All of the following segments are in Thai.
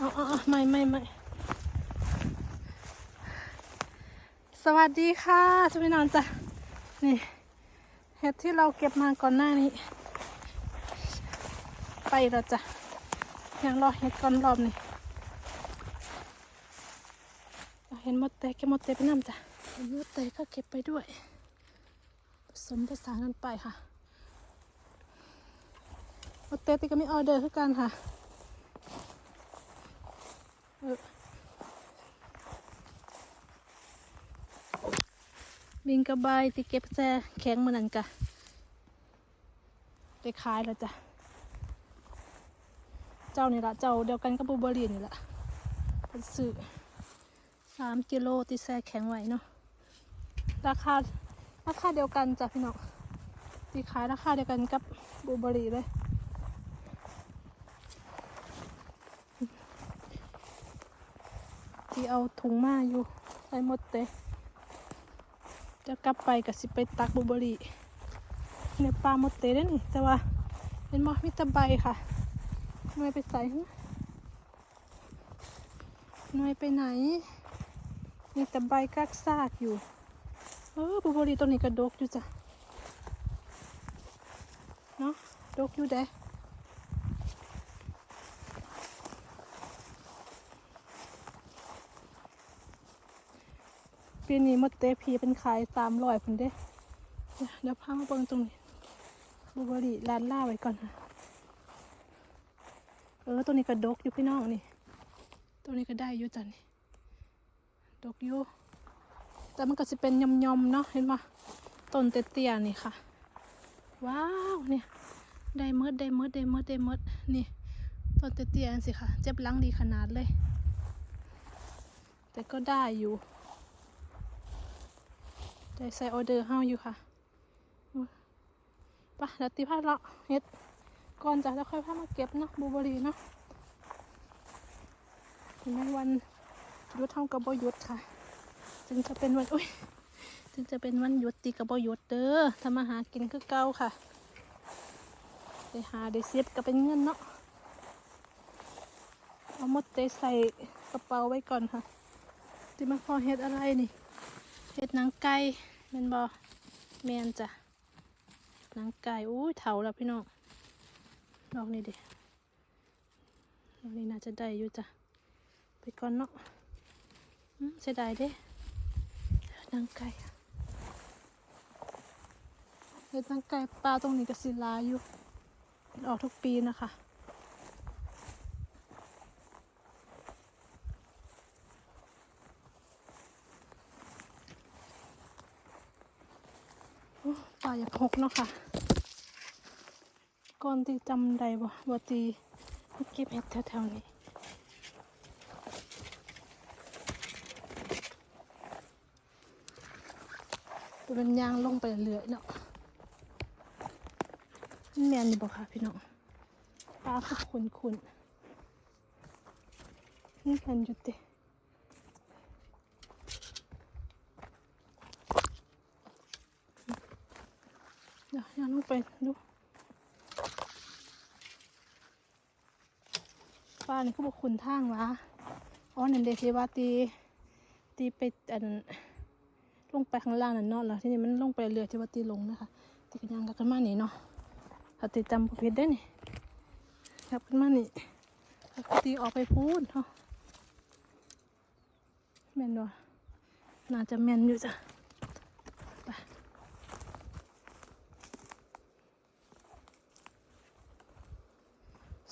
เอาเอาไม่ไม่ไม่สวัสดีค่ะทุกพี่น้องจ้ะ นี่ เห็ดที่เราเก็บมาก่อนหน้านี้ ไปแล้วจ้ะ ยังรอเห็ดก่อนรอบนี้เราเห็นมดเตะเก็บมดเตะไปน้ำจ้ะเห็นมดเตะก็เก็บไปด้วย ผสมผสานกันไปค่ะมดเตะตีก็มีออเดอร์คือกันค่ะ บินกระบายที่เก็บแซ่แข็งมันนั่นกะได้ขายแล้วจ้ะ เจ้านี่ละเจ้าเดียวกันกับบูเบอรี่นี่ละเป็นสื่อสามกิโลที่แซ่แข็งไว้เนาะ ราคาราคาเดียวกันจ้ะพี่น้องที่ขายราคาเดียวกันกับบูเบอรี่เลย ที่เอาถุงมาอยู่ใส่หมดเตะจะกลับไปกับสิไปตักบลูเบรีในปลาหมดเตะได้นี่ แต่ว่าเป็นมอมิตะใบค่ะหน่วยไปใส่หน่วยไปไหน มีแต่ใบกักซากอยู่ เออบลูเบรีตัวนี้กระดกอยู่จ้ะ เนาะดกอยู่เด้ ปีนี้มดเตพีเป็นขายสามร้อยพุ่นเด้เดี๋ยวพามาเบิ่งตรงนี้บลูเบอร์รี่ร้านล่าไว้ก่อนค่ะเออตัวนี้ก็ดกอยู่พี่น้องนี่ ตัวนี้ก็ได้อยู่จ้ะนี่ดกอยู่แต่มันก็จะเป็นยอมๆเนาะเห็นปะต้นเตี้ยๆนี่ค่ะ ว้าวเนี่ยได้เมดได้เมดได้เมดได้เมดนี่ต้นเตี้ยๆนั่นสิค่ะ เจ็บลังดีขนาดเลย แต่ก็ได้อยู่ ได้ใส่ออเดอร์เฮาอยู่ค่ะไปะเดี๋ยวตีผ้าเลาะเฮ็ดก่อนจะแล้วค่อยพามาเก็บเนาะบลูเบอรี่เนาะถึงแม้วันหยุดเท่ากับบ่หยุดค่ะ ถึงจะเป็นวันอุ้ยถึงจะเป็นวันหยุดตีกับบ่หยุดเด้อทำมาหากินคือเก่าค่ะได้หาได้เสียบก็เป็นเงินเนาะเอาหมดเตใส่กระเป๋าไว้ก่อนค่ะที่มาพอเฮ็ดอะไรนี่ เห็ดนังไก่แม่นบอแมนจ้ะนังไก่อู้ยเถาแล้วพี่น้องดอกนี้ดิดอกนี้น่าจะได้อยู่จ้ะไปก่อนเนาะอืมเสียดายเด้นังไก่เห็ดนังไก่ปลาตรงนี้ก็สิลาอยู่ออกทุกปีนะคะ ปลาอยากหกเนาะค่ะก่อนที่จำได้บ่ว่ตีเก็บเห็ดแถวๆนี้ตัวมันยางลงไปเรื่อยเนาะแมนอยู่บ่ค่ะพี่น้องปลาคือขุนขุนๆนี่กันอยู่เตะ เดี๋ยวยังต้องไปดูป้านี่เขาบอกคุณทางวะอ๋อนั่นเดทีว่าตีตีไปอันลงไปข้างล่างนั่นเนาะแล้วที่นี้มันลงไปเรือที่ว่าตีลงนะคะตีกันยังกันมาหนีเนาะถ้าตีจำประเภทได้นี่ครับกันมาหนีตีออกไปพูดเนาะแม่นวะน่าจะแม่นอยู่จ้ะ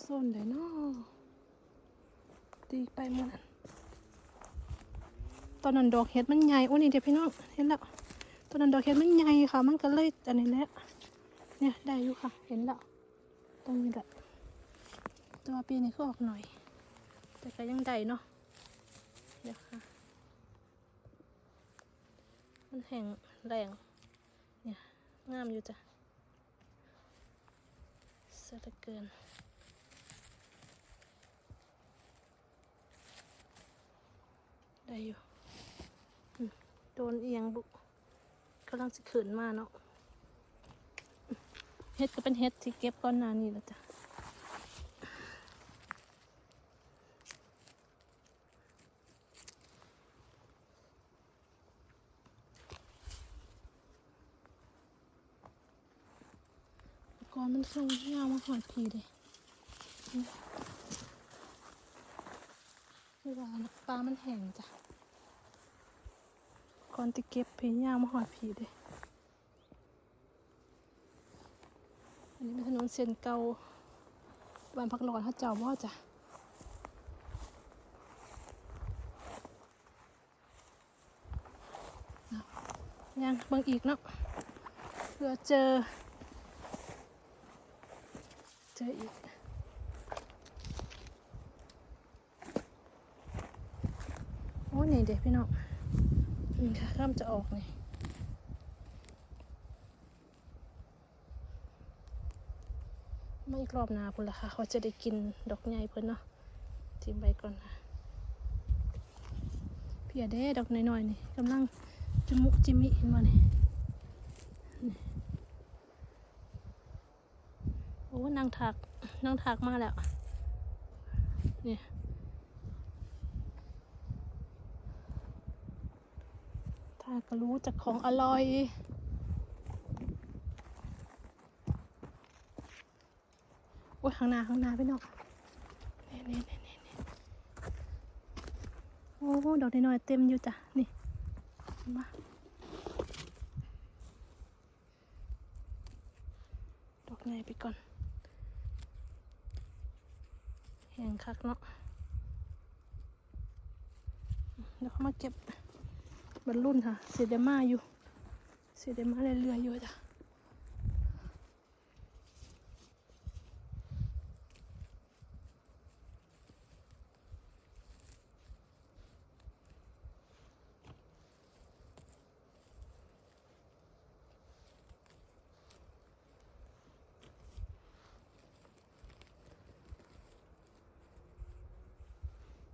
ส้นเลยเนาะตีไปหมดตอนนั้นดอกเห็ดมันใหญ่โอ้นี่เดี๋ยวพี่น้องเห็นแล้วตอนนั้นดอกเห็ดมันใหญ่ค่ะ มันก็เลยอันนี้แหละเนี่ยได้อยู่ค่ะ เห็นแล้วตรงนี้แหละตัวปีนี้ก็ออกหน่อย แต่ก็ยังได้เนาะเดี๋ยวค่ะ มันแห้งแรงเนี่ยงามอยู่จ้ะเสียเหลือเกิน ได้อยู่โดนเอียงบุกกำลังจะขืนมาเนาะเฮ็ดก็เป็นเฮ็ดที่เก็บก้อนนานี่แล้วจ้ะก้อนมันทรงยาวมาหอดทีเลย เวลานะปลามันแห้งจ้ะก่อนที่เก็บพียาวมาหอดพีเลยอันนี้เป็นถนนเส้นเก่าบ้านพักหลอดเขาเจ้าว่าจ้ะยังบิ่งอีกเนาะเพื่อเจอ เจออีก โอ้ นี่เด็กพี่น้องนี่ค่ะเริ่มจะออกนี่มาอีกรอบนาพุ่นละค่ะเขาจะได้กินดอกใหญ่เพิ่นเนาะทิ้งไปก่อนค่ะเพียเด้ดอกน้อยๆนี่กำลังจมุกจิมิเห็นบ่นี่นี่โอ้นางถักนางถักมาแล้วนี่ ถ้าก็รู้จากของอร่อย โอ้ยข้างหน้าข้างหน้าพี่น้องนี่นี่นี่นี่นี่โอ้ดอกน้อยๆเต็มอยู่จ้ะ นี่เห็นปะดอกใหญ่ไปก่อนแห้งคักเนาะเดี๋ยวเขามาเก็บ บรรลุนค่ะ เสียดมาอยู่ เสียดมาเรื่อยๆอยู่จ้ะ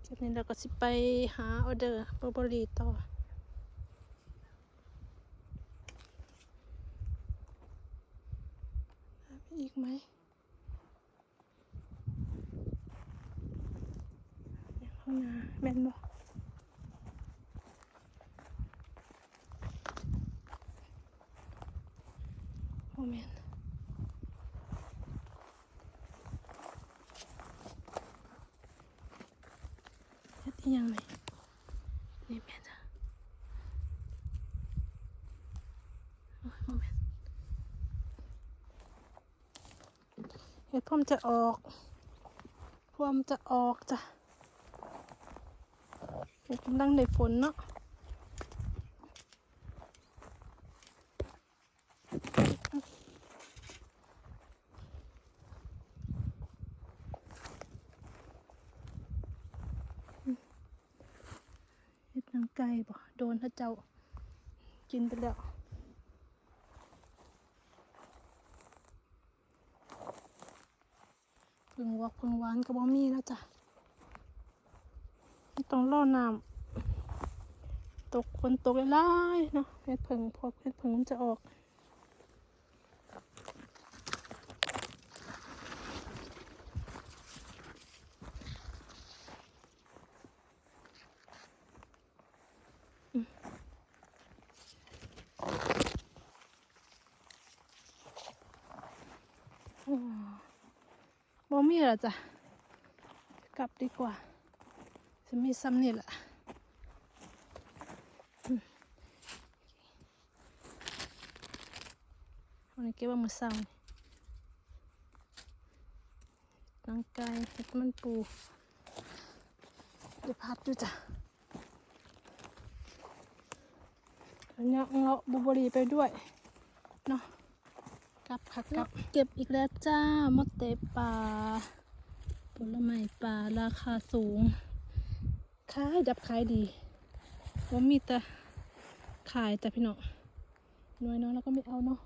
จากนี้เราก็สิไปหาออเดอร์บอร์บอรีต่อ มีอีกไหมอย่างข้างหน้าแม่นบ่ โอ้แม่นเฮ็ดอีหยังไหมนี่แม่นจ้ะโอ้ยบ่แม่นเห็ดพ่อมจะออกพวมจะออกจ้ะกำลังได้ฝนเนาะเห็ดนาง ไก่บ่โดนพระเจ้ากินไปแล้วพึ่งวักพึ่งหวานก็บ่มีแล้วจ้ะต้องรอน้ำตกฝนตกหลายๆเนาะเห็ดผึ่งพวกเห็ดผึ่งมันจะออก บ่มีแล้วจ้ะ กลับดีกว่า จะมีซ้ำนี่แหละอันนี้เก็บว่ามือเศร้านี่นังไก่เห็ดมันปู เดี๋ยวพัดดูจ้ะแล้วเนี่ยเงาบลูเบรีไปด้วย เนาะ ลับค่ะกลับ เก็บอีกแล้วจ้ามดเตป่าผลไม้ป่าราคาสูงขายดับขายดีว่ามีแต่ขายแต่พี่น้องน้อยเนาะแล้วก็ไม่เอาเนาะ